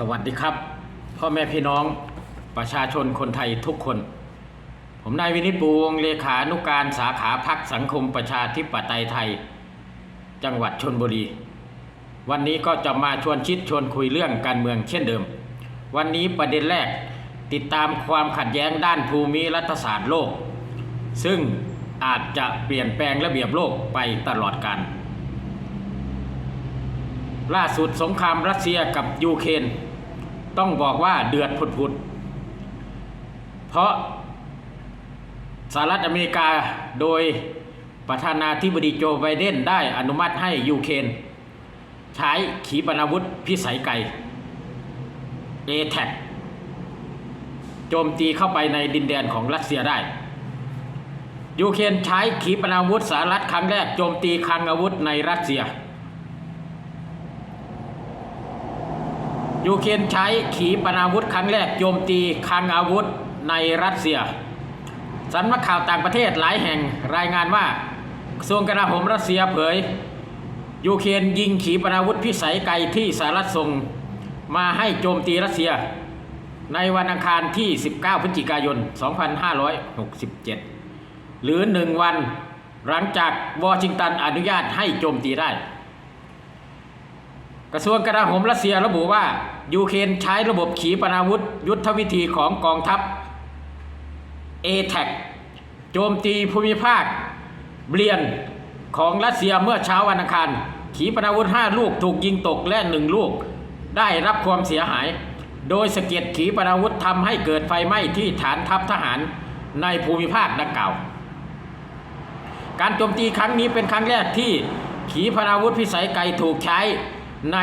สวัสดีครับ พ่อแม่พี่น้องประชาชนคนไทยทุกคน ผมนายวินิจปูวงเลขานุการสาขาพักสังคมประชาธิปไตยไทย จังหวัดชนบุรี วันนี้ก็จะมาชวนคิดชวนคุยเรื่องการเมืองเช่นเดิม วันนี้ประเด็นแรกติดตามความขัดแย้งด้านภูมิรัฐศาสตร์โลก ซึ่งอาจจะเปลี่ยนแปลงระเบียบโลกไปตลอดกาลล่าสุดสงครามรัสเซียกับยูเครน ต้องบอกว่าเดือดผุดๆเพราะสหรัฐอเมริกาโดยประธานาธิบดีโจไบเดนได้อนุมัติให้ยูเครนใช้ขีปนาวุธพิสัยไกล a t a c โจมตีเข้าไปในดินแดนของรัสเซียได้ยูเครนใช้ขีปนาวุธสหรัฐครั้งแรกโจมตีคลังอาวุธในรัสเซีย ยูเครนใช้ขีปนาวุธครั้งแรกโจมตีคลังอาวุธในรัสเซียสำนักข่าวต่างประเทศหลายแห่งรายงานว่ากระทรวงกลาโหมรัสเซียเผย ยูเครนยิงขีปนาวุธพิสัยไกลที่สหรัฐส่งมาให้โจมตีรัสเซีย ในวันอังคารที่ 19 พฤศจิกายน 2567 หรือหนึ่งวันหลังจากวอชิงตันอนุญาตให้โจมตีได้ กระทรวงกลาโหมรัสเซียระบุว่า ยูเครนใช้ระบบขีปนาวุธ ยุทธวิธีของกองทัพ a t a c โจมตีภูมิภาค เบลียนของรัสเซียเมื่อเช้าวันอังคาร ขีปนาวุธ 5 ลูกถูกยิงตกและ 1 ลูก ได้รับความเสียหาย โดยสะเก็ดขีปนาวุธทำให้เกิดไฟไหม้ที่ฐานทัพทหารในภูมิภาคดังกล่าว การโจมตีครั้งนี้เป็นครั้งแรกที่ขีปนาวุธพิสัยไกลถูกใช้ ใน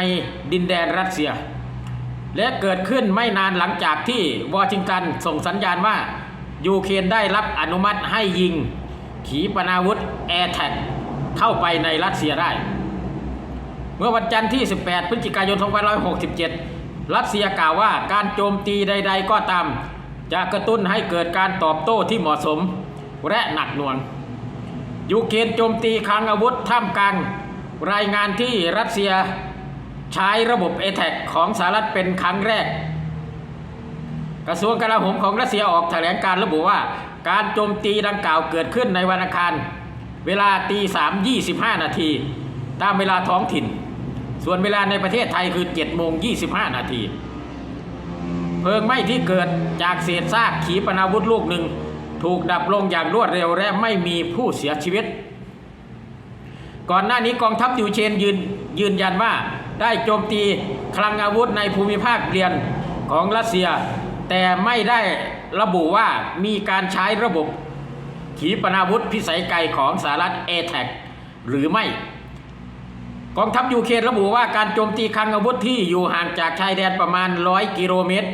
ดินแดนรัสเซีย และเกิดขึ้นไม่นานหลังจากที่วอชิงตันส่งสัญญาณว่ายูเครนได้รับอนุมัติให้ยิง ขีปนาวุธแอร์แท็กเข้าไปในรัสเซียได้ เมื่อวันจันทร์ที่ 18 พฤศจิกายน 2567 รัสเซียกล่าวว่าการโจมตีใด ๆ ก็ตาม จะกระตุ้นให้เกิดการตอบโต้ที่เหมาะสมและหนักหน่วง ยูเครนโจมตีคลังอาวุธท่ามกลางรายงานที่รัสเซีย ใช้ระบบเอ t ทกของสหรัฐเป็นครั้งแรก กระทรวงกลาโหมของรัสเซียออกแถลงการระบุว่า การโจมตีดังกล่าวเกิดขึ้นในวันอังคาร เวลาตีสามยี่สิบห้านาทีตามเวลาท้องถิ่น ส่วนเวลาในประเทศไทยคือ7จ็ดโมงยี่สิบห้านาทีเพลิงไหม้ที่เกิดจากเศษซากขีปนาวุธลูกหนึ่ง ถูกดับลงอย่างรวดเร็วและไม่มีผู้เสียชีวิต ก่อนหน้านี้กองทัพยูเครนยืนยืนยันว่า ได้โจมตีคลังอาวุธในภูมิภาคเรียนของรัสเซีย แต่ไม่ได้ระบุว่ามีการใช้ระบบขีปนาวุธพิสัยไกลของสหรัฐเอ t a c หรือไม่ กองทัพยูเครนระบุว่าการโจมตีคลังอาวุธที่อยู่ห่างจากชายแดนประมาณ 100 กิโลเมตร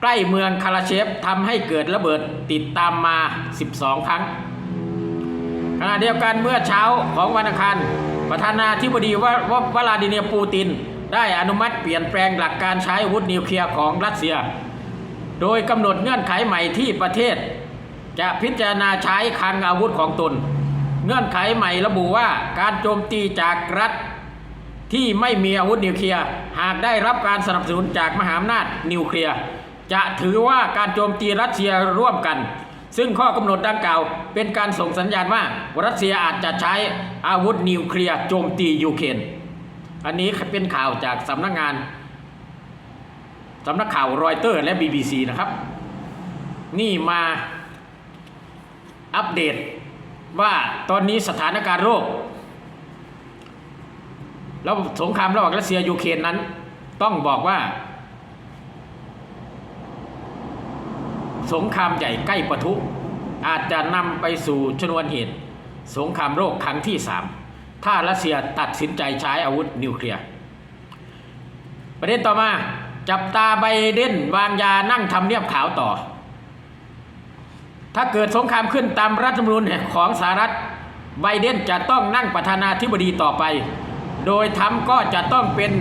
ใกล้เมืองคาราเชฟทำให้เกิดระเบิดติดตามมา 12 ครั้งขณะเดียวกันเมื่อเช้าของวันอังคาร ประธานาธิบดีวววลาดิเมียร์ปูติน ได้อนุมัติเปลี่ยนแปลงหลักการใช้อาวุธนิวเคลียร์ของรัสเซีย โดยกำหนดเงื่อนไขใหม่ที่ประเทศ จะพิจารณาใช้คลังอาวุธของตน เงื่อนไขใหม่ระบุว่าการโจมตีจากรัฐที่ไม่มีอาวุธนิวเคลียร์หากได้รับการสนับสนุนจากมหาอำนาจนิวเคลียร์จะถือว่าการโจมตีรัสเซียร่วมกัน ซึ่งข้อกำหนดดังกล่าว เป็นการส่งสัญญาณว่ารัสเซียอาจจะใช้อาวุธนิวเคลียร์โจมตียูเครนอันนี้เป็นข่าวจากสำนักงานสำนักข่าวรอยเตอร์และ BBC นะครับ นี่มาอัปเดตว่าตอนนี้สถานการณ์โลกแล้วสงครามระหว่างรัสเซียยูเครนนั้น ต้องบอกว่า สงครามใหญ่ใกล้ปะทุ อาจจะนำไปสู่ชนวนเหตุ สงครามโลกครั้งที่สามถ้ารัสเซียตัดสินใจใช้อาวุธนิวเคลียร์ ประเด็นต่อมาจับตาไบเดนวางยานั่งทำเนียบขาวต่อ ถ้าเกิดสงครามขึ้นตามรัฐธรรมนูญของสหรัฐไบเดนจะต้องนั่งประธานาธิบดีต่อไป โดยทำก็จะต้องเป็น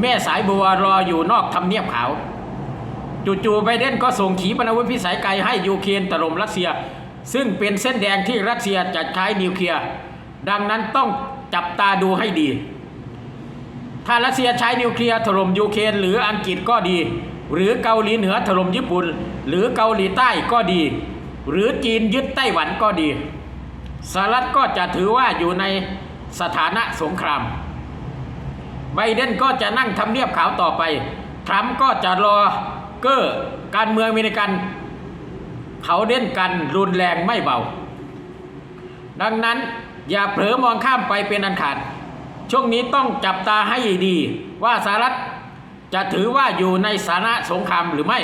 แม่สายบัวรออยู่นอกทำเนียบขาว จู่ๆไบเดนก็ส่งขีปนาวุธพิสัยไกลให้ยูเครนถล่มรัสเซีย ซึ่งเป็นเส้นแดงที่รัสเซียจะใช้นิวเคลียร์ดังนั้นต้องจับตาดูให้ดี ถ้ารัสเซียใช้นิวเคลียร์ถล่มยูเครนหรืออังกฤษก็ดี หรือเกาหลีเหนือถล่มญี่ปุ่น หรือเกาหลีใต้ก็ดี หรือจีนยึดไต้หวันก็ดีสหรัฐก็จะถือว่าอยู่ในสถานะสงคราม ไบเดนก็จะนั่งทำเนียบขาวต่อไป ทรัมป์ก็จะรอ เก้อการเมืองอเมริกันเขาเล่นกันรุนแรงไม่เบา ดังนั้นอย่าเผลอมองข้ามไปเป็นอันขาด ช่วงนี้ต้องจับตาให้ดีว่าสหรัฐจะถือว่าอยู่ในสถานะสงครามหรือไม่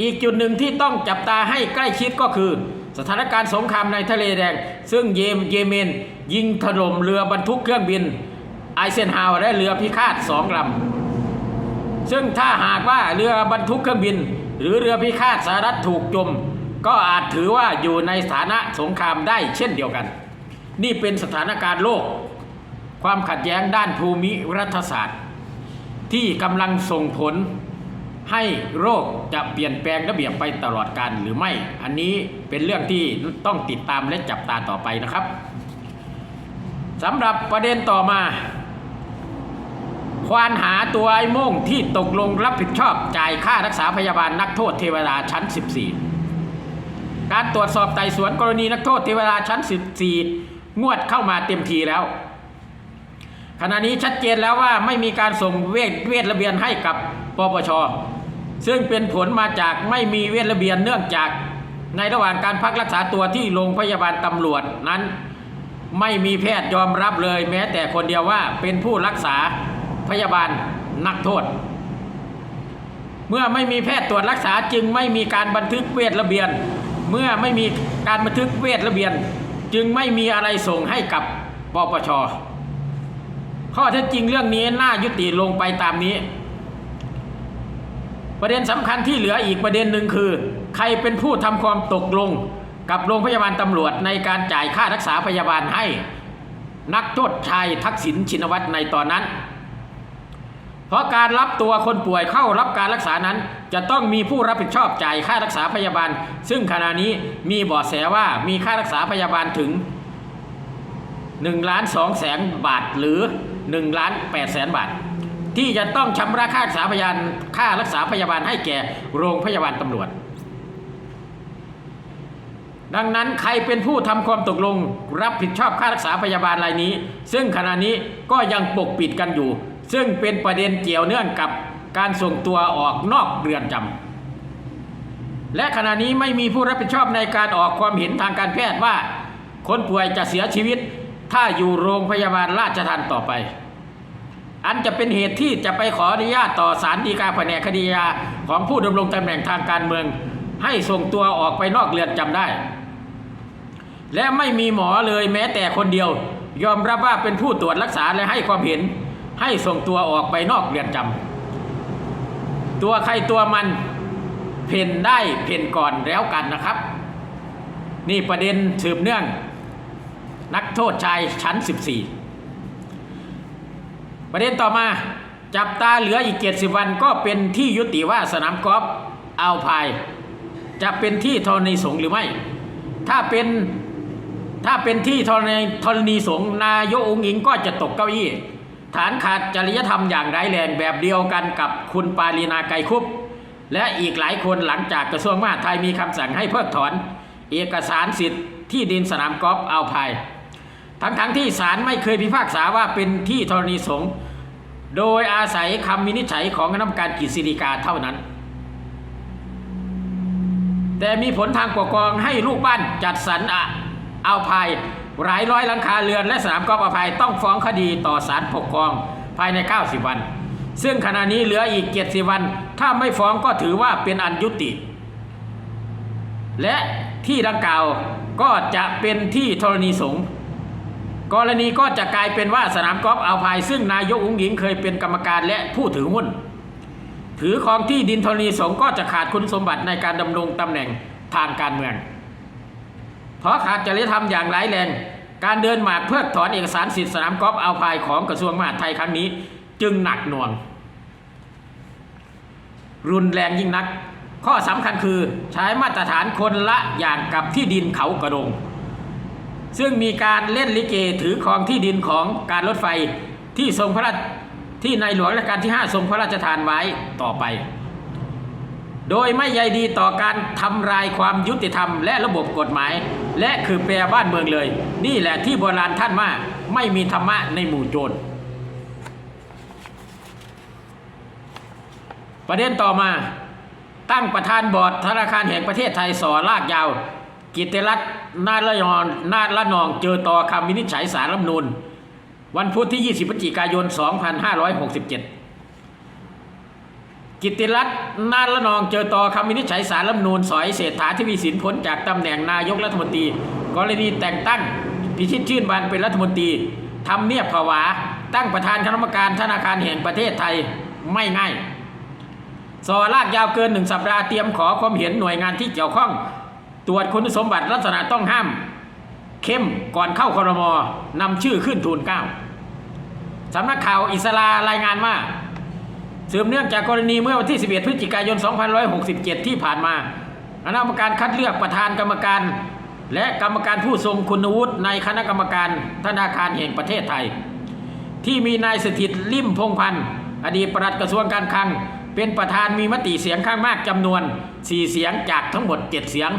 อีกจุดหนึ่งที่ต้องจับตาให้ใกล้ชิดก็คือ สถานการณ์สงครามในทะเลแดง ซึ่งเยมเยเมน ยิงถล่มเรือบรรทุกเครื่องบิน ไอเซนฮาวและเรือพิฆาตสองลำ ซึ่งถ้าหากว่าเรือบรรทุกเครื่องบิน หรือเรือพิฆาตสหรัฐถูกจม ก็อาจถือว่าอยู่ในสถานะสงครามได้เช่นเดียวกัน นี่เป็นสถานการณ์โลก ความขัดแย้งด้านภูมิรัฐศาสตร์ ที่กำลังส่งผลให้โรคจะเปลี่ยนแปลงระเบียบไปตลอดการหรือไม่ อันนี้เป็นเรื่องที่ต้องติดตามและจับตาต่อไปนะครับสำหรับประเด็นต่อมา ควานหาตัวไอ้โม่งที่ตกลงรับผิดชอบจ่ายค่ารักษาพยาบาลนักโทษเทวดาชั้น 14 การตรวจสอบไต่สวนกรณีนักโทษเทวดาชั้น 14 งวดเข้ามาเต็มทีแล้ว ขณะนี้ชัดเจนแล้วว่าไม่มีการส่งเวทเวทระเบียนให้กับปปช ซึ่งเป็นผลมาจากไม่มีเวทระเบียนเนื่องจากในระหว่างการพักรักษาตัวที่โรงพยาบาลตำรวจนั้น ไม่มีแพทย์ยอมรับเลย แม้แต่คนเดียวว่าเป็นผู้รักษา พยาบาลนักโทษ เมื่อไม่มีแพทย์ตรวจรักษาจึงไม่มีการบันทึกเวทระเบียน เมื่อไม่มีการบันทึกเวทระเบียน จึงไม่มีอะไรส่งให้กับปปชข้อเท็จจริงเรื่องนี้น่ายุติลงไปตามนี้ ประเด็นสำคัญที่เหลืออีกประเด็นหนึ่งคือ ใครเป็นผู้ทำความตกลงกับโรงพยาบาลตำรวจในการจ่ายค่ารักษาพยาบาลให้ นักโทษชายทักษิณชินวัตรในตอนนั้น เพราะการรับตัวคนป่วยเข้ารับการรักษานั้น จะต้องมีผู้รับผิดชอบจ่ายค่ารักษาพยาบาล ซึ่งขณะนี้มีเบาะแสว่ามีค่ารักษาพยาบาลถึง1ล้าน2แสนบาทหรือ1ล้าน8แสนบาท ที่จะต้องชำระค่ารักษาพยาบาลค่ารักษาพยาบาลให้แก่โรงพยาบาลตำรวจ ดังนั้นใครเป็นผู้ทำความตกลงรับผิดชอบค่ารักษาพยาบาลรายนี้ ซึ่งขณะนี้ก็ยังปกปิดกันอยู่ ซึ่งเป็นประเด็นเกี่ยวเนื่องกับการส่งตัวออกนอกเรือนจำและขณะนี้ไม่มีผู้รับผิดชอบในการออกความเห็นทางการแพทย์ว่า คนป่วยจะเสียชีวิตถ้าอยู่โรงพยาบาลราชทันต่อไป อันจะเป็นเหตุที่จะไปขออนุญาตต่อศาลฎีกาแผนกคดียาของผู้ดำรงตำแหน่งทางการเมือง ให้ส่งตัวออกไปนอกเรือนจำได้ และไม่มีหมอเลยแม้แต่คนเดียวยอมรับว่าเป็นผู้ตรวจรักษาและให้ความเห็น ให้ส่งตัวออกไปนอกเรือนจำตัวใครตัวมันเพ่นได้เพ่นก่อนแล้วกันนะครับ นี่ประเด็นสืบเนื่อง นักโทษชายชั้น 14 ประเด็นต่อมาจับตาเหลืออีก 70 วันก็เป็นที่ยุติว่าสนามกอล์ฟอัลพาย จะเป็นที่ธรณีสงหรือไม่ ถ้าเป็นถ้าเป็นที่ธรณีธรณีสงนายกองค์หญิงก็จะตกเก้าอี้ ฐานขาดจริยธรรมอย่างร้ายแรงแบบเดียวกันกับคุณปารีนาไกรคุปและอีกหลายคนหลังจากกระทรวงมหาดไทยมีคำสั่งให้เพิกถอน เอกสารสิทธิ์ที่ดินสนามกอล์ฟอัลพายทั้งๆทที่ศาลไม่เคยพิพากษาว่าเป็นที่ธรณีสงฆ์โดยอาศัยคำวินิจฉัยของคณะกรรมการกฤษฎีกาเท่านั้น แต่มีผลทางปกครองให้ลูกบ้านจัดสรรอะเอาภาย หลายร้อยหลังคาเรือนและสนามกอล์ฟอภัยต้องฟ้องคดีต่อศาลปกครองภายใน 90 วัน ซึ่งขณะนี้เหลืออีก 70 วัน ถ้าไม่ฟ้องก็ถือว่าเป็นอันยุติ และที่ดังกล่าวก็จะเป็นที่ธรณีสงฆ์กรณีก็จะกลายเป็นว่าสนามกอล์ฟอาภายซึ่งนายกอุ้งหญิงเคยเป็นกรรมการและผู้ถือหุ้น ถือครองที่ดินธรณีสงฆ์ก็จะขาดคุณสมบัติในการดำรงตำแหน่งทางการเมือง เพราะขาดจริยธรรมอย่างร้ายแรง การเดินหมากเพิกถอนเอกสารสิทธิสนามกอล์ฟเอาพายของกระทรวงมหาดไทยครั้งนี้ จึงหนักหน่วง รุนแรงยิ่งนัก ข้อสำคัญคือใช้มาตรฐานคนละอย่างกับที่ดินเขากระดง ซึ่งมีการเล่นลิเกถือครองที่ดินของการรถไฟที่ทรงพระราชที่ในหลวงรัชกาลที่ 5 ทรงพระราชทานไว้ต่อไป โดยไม่ใยดีต่อการทำลายความยุติธรรมและระบบกฎหมาย และคือแปรบ้านเมืองเลย นี่แหละที่โบราณท่านว่าไม่มีธรรมะในหมู่โจรประเด็นต่อมาตั้งประธานบอร์ดธนาคารแห่งประเทศไทยสอลากยาว กิตติรัตน์นาละยอนนาละนองเจอต่อคำวินิจฉัยสารรัฐธรรมนูญวันพุธที่ 20พฤศจิกายน 2567 กิติรัตน์นาละนองเจอต่อคำวินิจฉัยสารรัฐนูญสอยเศรษฐาทวีสินพ้นจากตำแหน่งนายกรัฐมนตรี กรณีแต่งตั้งพิชิตชื่นบานเป็นรัฐมนตรีทำเนียบผวา ตั้งประธานคณะกรรมการธนาคารแห่งประเทศไทยไม่ง่ายสอลากยาวเกินหนึ่งสัปดาห์เตรียมขอความเห็นหน่วยงานที่เกี่ยวข้อง ตรวจคุณสมบัติลักษณะต้องห้าม เข้มก่อนเข้าคอรมอนำชื่อขึ้นทูลเก้าสำนักข่าวอิสรารายงานว่า สืบเนื่องจากกรณีเมื่อวันที่ 11 พฤศจิกายน 2567 ที่ผ่านมาคณะกรรมการคัดเลือกประธานกรรมการ และกรรมการผู้ทรงคุณวุฒิในคณะกรรมการธนาคารแห่งประเทศไทย ที่มีนายสถิตลิ่มพงพันธ์อดีตปลัดกระทรวงการคลัง เป็นประธานมีมติเสียงข้างมากจำนวน 4 เสียงจากทั้งหมด 7 เสียง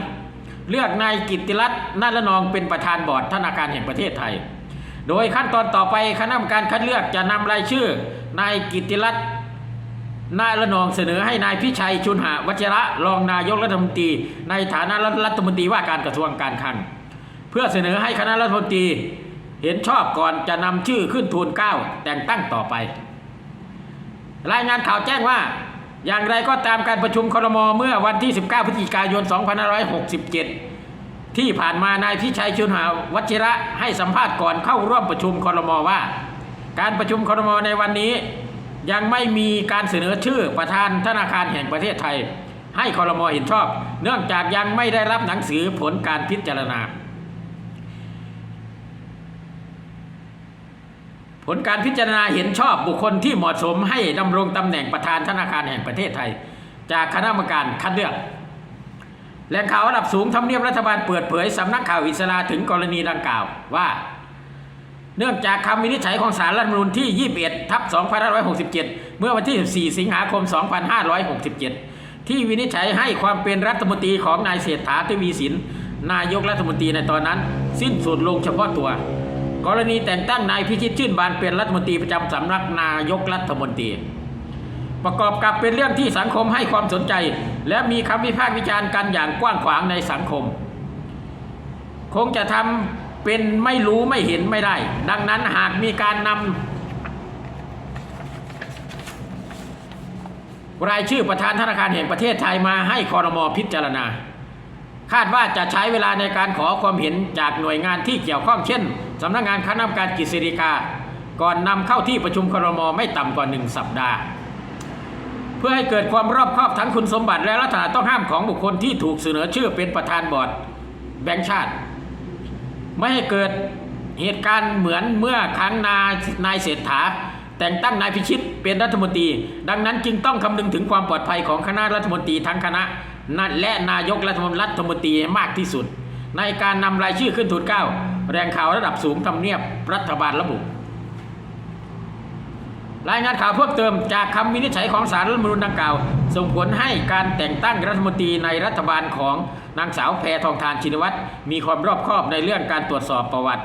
เลือกนายกิติรัตน์นาละนองเป็นประธานบอร์ดธนาคารแห่งประเทศไทย โดยขั้นตอนต่อไปคณะกรรมการคัดเลือกจะนำรายชื่อนายกิติรัตน์ นายละนองเสนอให้นายพิชัยชุนหาวัชระรองนายกรัฐมนตรี ในฐานะรัฐมนตรีว่าการกระทรวงการคลัง เพื่อเสนอให้คณะรัฐมนตรี เห็นชอบก่อนจะนำชื่อขึ้นทูลเกล้าแต่งตั้งต่อไป รายงานข่าวแจ้งว่า อย่างไรก็ตามการประชุมครมเมื่อวันที่ 19 พฤศจิกายน 2567 ที่ผ่านมานายพิชัยชุนหาวัชิระให้สัมภาษณ์ก่อนเข้าร่วมประชุมครมว่า การประชุมครมในวันนี้ ยังไม่มีการเสนอชื่อประธานธนาคารแห่งประเทศไทย ให้คอรมอเห็นชอบ เนื่องจากยังไม่ได้รับหนังสือผลการพิจารณา ผลการพิจารณาเห็นชอบบุคคลที่เหมาะสมให้ดำรงตำแหน่งประธานธนาคารแห่งประเทศไทย จากคณะกรรมการคัดเลือกแหล่งข่าวระดับสูงทำเนียบรัฐบาลเปิดเผยสำนักข่าวอิสราถึงกรณีดังกล่าวว่า เนื่องจากคำวินิจฉัยของศาลรัฐธรรมนูญที่ 21 ทับ 2567 เมื่อวันที่ 14 สิงหาคม 2567 ที่วินิจฉัยให้ความเป็นรัฐมนตรีของนายเศรษฐาทวีสิน นายกรัฐมนตรีในตอนนั้น สิ้นสุดลงเฉพาะตัว กรณีแต่งตั้งนายพิชิตชื่นบานเป็นรัฐมนตรีประจำสำนักนายกรัฐมนตรี ประกอบกับเป็นเรื่องที่สังคมให้ความสนใจ และมีคำวิพากษ์วิจารณ์กันอย่างกว้างขวางในสังคม คงจะทำ เป็นไม่รู้ไม่เห็นไม่ได้ ดังนั้นหากมีการนำรายชื่อประธานธนาคารแห่งประเทศไทยมาให้คอรมอพิจารณา คาดว่าจะใช้เวลาในการขอความเห็นจากหน่วยงานที่เกี่ยวข้องเช่นสำนักงานคณะกรรมการกฤษฎีกา ก่อนนำเข้าที่ประชุมคอรมอไม่ต่ำกว่าหนึ่งสัปดาห์เพื่อให้เกิดความรอบคอบทั้งคุณสมบัติและลักษณะต้องห้ามของบุคคลที่ถูกเสนอชื่อเป็นประธานบอร์ดแบงก์ชาติ ไม่ให้เกิดเหตุการณ์เหมือนเมื่อครั้งนายนายเศรษฐา แต่งตั้งนายพิชิตเป็นรัฐมนตรี ดังนั้นจึงต้องคำนึงถึงความปลอดภัยของคณะรัฐมนตรีทั้งคณะนั่นและนายกรัฐมนตรีมากที่สุด ในการนำรายชื่อขึ้นทูลเก้าแรงข่าวระดับสูงทำเนียบรัฐบาลระบุ รายงานข่าวเพิ่มเติมจากคำวินิจฉัยของสารรัฐมนูญดังกล่าว ส่งผลให้การแต่งตั้งรัฐมนตรีในรัฐบาลของนางสาวแพทองทานชินวัตรมีความรอบคอบในเรื่องการตรวจสอบประวัติ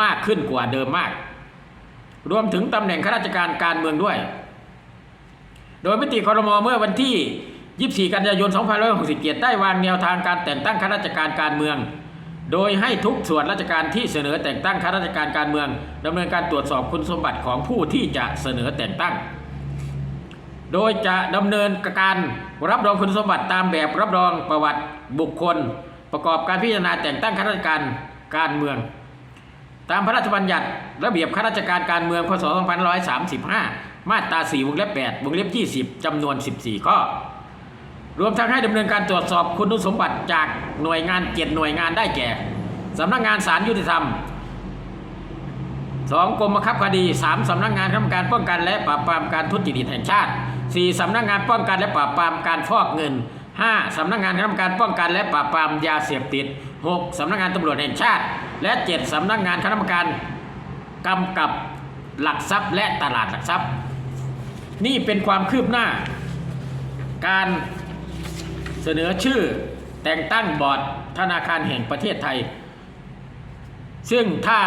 มากขึ้นกว่าเดิมมาก รวมถึงตำแหน่งข้าราชการการเมืองด้วย โดยมติคอรมอเมื่อวันที่ 24 กันยายน 2567 ได้วางแนวทางการแต่งตั้งข้าราชการการเมือง โดยให้ทุกส่วนราชการที่เสนอแต่งตั้งข้าราชการการเมืองดำเนินการตรวจสอบคุณสมบัติของผู้ที่จะเสนอแต่งตั้ง โดยจะดำเนินการรับรองคุณสมบัติตามแบบรับรองประวัติบุคคล ประกอบการพิจารณาแต่งตั้งข้าราชการการเมือง ตามพระราชบัญญัติระเบียบข้าราชการการเมืองพศ 2535 มาตรา 4 วงเล็บ 8 วงเล็บ 20จำนวน 14 ข้อ รวมทั้งให้ดำเนินการตรวจสอบคุณสมบัติจากหน่วยงานเจ็ดหน่วยงานได้แก่สำนักงานศาลยุติธรรมสองกรมบังคับคดีสามสำนักงานคณะกรรมการป้องกันและปราบปรามการทุจริตแห่งชาติสี่สำนักงานป้องกันและปราบปรามการฟอกเงินห้าสำนักงานคณะกรรมการป้องกันและปราบปรามยาเสพติดหกสำนักงานตำรวจแห่งชาติ และเจ็ดสำนักงานคณะกรรมการกำกับหลักทรัพย์และตลาดหลักทรัพย์ นี่เป็นความคืบหน้า การ เสนอชื่อแต่งตั้งบอร์ดธนาคารแห่งประเทศไทย ซึ่งถ้า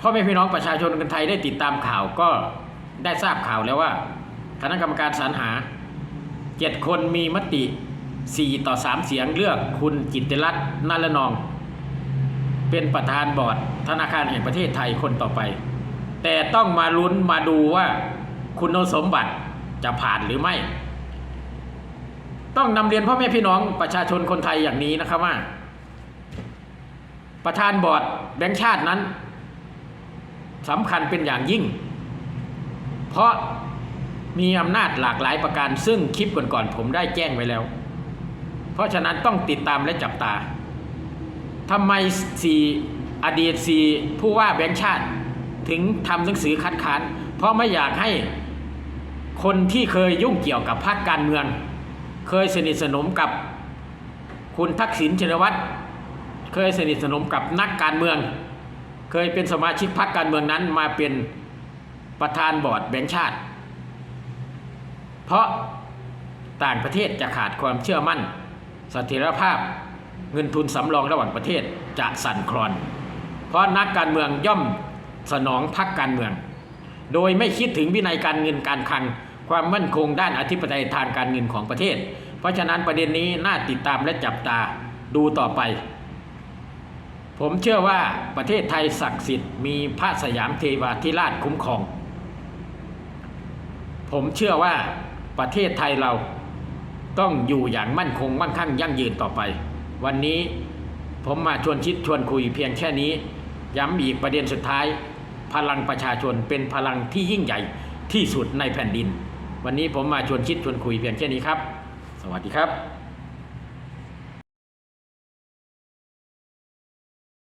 พ่อแม่พี่น้องประชาชนคนไทยได้ติดตามข่าวก็ได้ทราบข่าวแล้วว่า คณะกรรมการสรรหาเจ็ดคนมีมติ 4 ต่อ 3 เสียงเลือกคุณจิติรัตน์นัลนอง เป็นประธานบอร์ดธนาคารแห่งประเทศไทยคนต่อไป แต่ต้องมาลุ้นมาดูว่าคุณสมบัติจะผ่านหรือไม่ ต้องนำเรียนพ่อแม่พี่น้องประชาชนคนไทยอย่างนี้นะครับว่า ประธานบอร์ดแบงค์ชาตินั้นสำคัญเป็นอย่างยิ่ง เพราะมีอำนาจหลากหลายประการซึ่งคลิปก่อนๆผมได้แจ้งไว้แล้ว เพราะฉะนั้นต้องติดตามและจับตาทำไมสี่อดีตสี่ผู้ว่าแบงค์ชาติถึงทำหนังสือคัดค้าน เพราะไม่อยากให้คนที่เคยยุ่งเกี่ยวกับพรรคการเมือง เคยสนิทสนมกับคุณทักษิณชินวัตรเคยสนิทสนมกับนักการเมือง เคยเป็นสมาชิกพรรคการเมืองนั้นมาเป็นประธานบอร์ดแบงค์ชาติ เพราะต่างประเทศจะขาดความเชื่อมั่นเสถียรภาพเงินทุนสำรองระหว่างประเทศจะสั่นคลอน เพราะนักการเมืองย่อมสนองพรรคการเมือง โดยไม่คิดถึงวินัยการเงินการคลัง ความมั่นคงด้านอธิปไตยทางการเงินของประเทศ เพราะฉะนั้นประเด็นนี้น่าติดตามและจับตาดูต่อไป ผมเชื่อว่าประเทศไทยศักดิ์สิทธิ์มีพระสยามเทวาธิราชคุ้มครอง ผมเชื่อว่าประเทศไทยเราต้องอยู่อย่างมั่นคงมั่งคั่งยั่งยืนต่อไป วันนี้ผมมาชวนชิดชวนคุยเพียงแค่นี้ ย้ำอีกประเด็นสุดท้าย พลังประชาชนเป็นพลังที่ยิ่งใหญ่ที่สุดในแผ่นดิน วันนี้ผมมาชวนคิดชวนคุยเพียงแค่นี้ครับ สวัสดีครับ